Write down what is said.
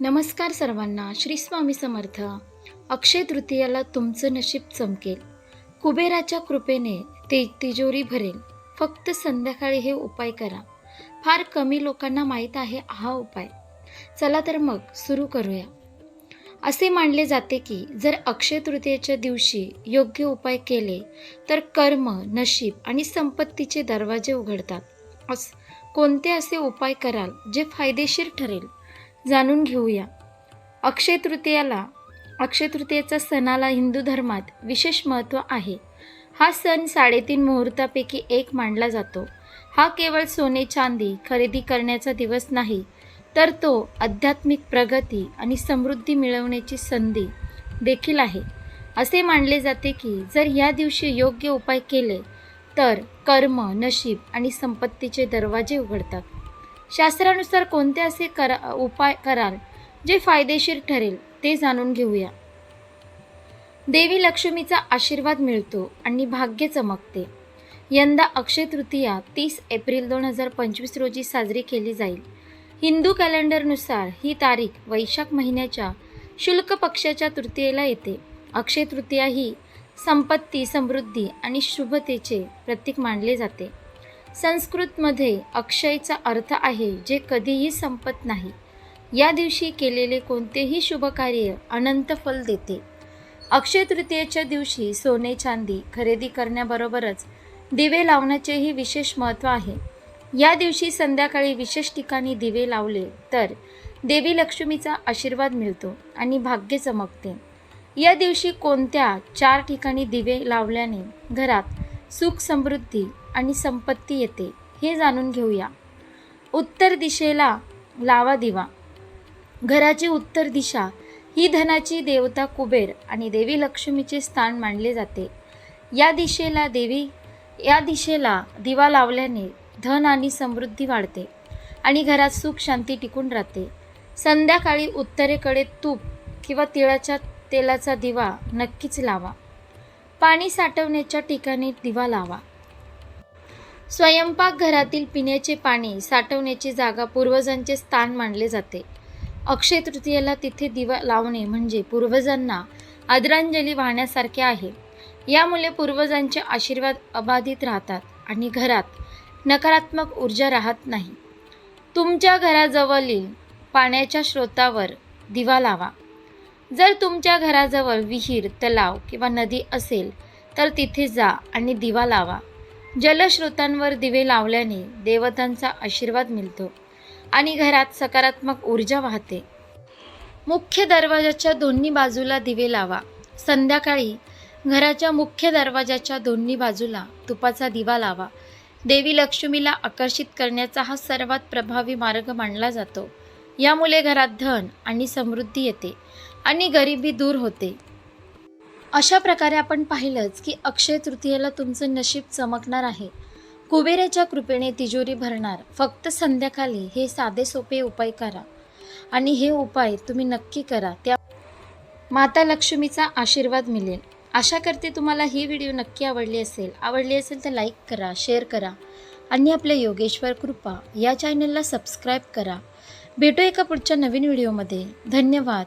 नमस्कार सर्वांना श्री स्वामी समर्थ. अक्षय तृतीयाला तुमचं नशीब चमकेल. कुबेराच्या कृपेने ते तिजोरी भरेल. फक्त संध्याकाळी हे उपाय करा. फार कमी लोकांना माहीत आहे हा उपाय. चला तर मग सुरू करूया. असे मानले जाते की जर अक्षय तृतीयेच्या दिवशी योग्य उपाय केले तर कर्म नशीब आणि संपत्तीचे दरवाजे उघडतात. अस कोणते असे उपाय कराल जे फायदेशीर ठरेल? जाणून घेऊया. अक्षय तृतीयाला अक्षय तृतीयेचा सणाला हिंदू धर्मात विशेष महत्त्व आहे. हा सण साडेतीन मुहूर्तापैकी एक मानला जातो. हा केवळ सोने चांदी खरेदी करण्याचा दिवस नाही तर तो आध्यात्मिक प्रगती आणि समृद्धी मिळवण्याची संधी देखील आहे. असे मानले जाते की जर या दिवशी योग्य उपाय केले तर कर्म नशीब आणि संपत्तीचे दरवाजे उघडतात. शास्त्रानुसार कोणते असे करा उपाय कराल जे फायदेशीर ठरेल ते जाणून घेऊया. देवी लक्ष्मीचा आशीर्वाद मिळतो आणि भाग्य चमकते. यंदा अक्षय तृतीया तीस एप्रिल दोन हजार पंचवीस रोजी साजरी केली जाईल. हिंदू कॅलेंडरनुसार ही तारीख वैशाख महिन्याच्या शुल्क पक्षाच्या तृतीयेला येते. अक्षय तृतीया ही संपत्ती समृद्धी आणि शुभतेचे प्रतीक मानले जाते. संस्कृतमध्ये अक्षयचा अर्थ आहे जे कधीही संपत नाही. या दिवशी केलेले कोणतेही शुभकार्य अनंत फल देते. अक्षय तृतीयेच्या दिवशी सोने चांदी खरेदी करण्याबरोबरच दिवे लावण्याचेही विशेष महत्त्व आहे. या दिवशी संध्याकाळी विशेष ठिकाणी दिवे लावले तर देवी लक्ष्मीचा आशीर्वाद मिळतो आणि भाग्य चमकते. या दिवशी कोणत्या चार ठिकाणी दिवे लावल्याने घरात सुख समृद्धी आणि संपत्ती येते हे जाणून घेऊया. उत्तर दिशेला लावा दिवा. घराची उत्तर दिशा ही धनाची देवता कुबेर आणि देवी लक्ष्मीचे स्थान मानले जाते. या दिशेला देवी या दिशेला दिवा लावल्याने धन आणि समृद्धी वाढते आणि घरात सुख शांती टिकून राहते. संध्याकाळी उत्तरेकडे तूप किंवा तिळाच्या तेलाचा दिवा नक्कीच लावा. पाणी साठवण्याच्या ठिकाणी दिवा लावा. स्वयंपाक घरातील पिण्याचे पाणी साठवण्याची जागा पूर्वजांचे स्थान मानले जाते. अक्षय तृतीयेला तिथे दिवा लावणे म्हणजे पूर्वजांना आदरांजली वाहण्यासारखे आहे. यामुळे पूर्वजांचे आशीर्वाद अबाधित राहतात आणि घरात नकारात्मक ऊर्जा राहत नाही. तुमच्या घराजवळील पाण्याच्या स्रोतावर दिवा लावा. जर तुमच्या घराजवळ विहीर तलाव किंवा नदी असेल तर तिथे जा आणि दिवा लावा. जलस्रोतांवर दिवे लावल्याने देवतांचा आशीर्वाद मिळतो आणि घरात सकारात्मक ऊर्जा वाहते. मुख्य दरवाजाच्या दोन्ही बाजूला दिवे लावा. संध्याकाळी घराच्या मुख्य दरवाजाच्या दोन्ही बाजूला तुपाचा दिवा लावा. देवी लक्ष्मीला आकर्षित करण्याचा हा सर्वात प्रभावी मार्ग मानला जातो. यामुळे घरात धन आणि समृद्धी येते आणि गरिबी दूर होते. अशा प्रकारे आपण पाहिलंच की अक्षय तृतीयेला तुमचं नशीब चमकणार आहे. कुबेराच्या कृपेने तिजोरी भरणार. फक्त संध्याकाळी हे साधे सोपे उपाय करा. आणि हे उपाय तुम्ही नक्की करा. त्या माता लक्ष्मीचा आशीर्वाद मिळेल. आशा करते तुम्हाला ही व्हिडिओ नक्की आवडली असेल. आवडली असेल तर लाईक करा शेअर करा आणि आपल्या योगेश्वर कृपा या चॅनलला सबस्क्राईब करा. भेटू एका पुढच्या नवीन व्हिडिओमध्ये. धन्यवाद.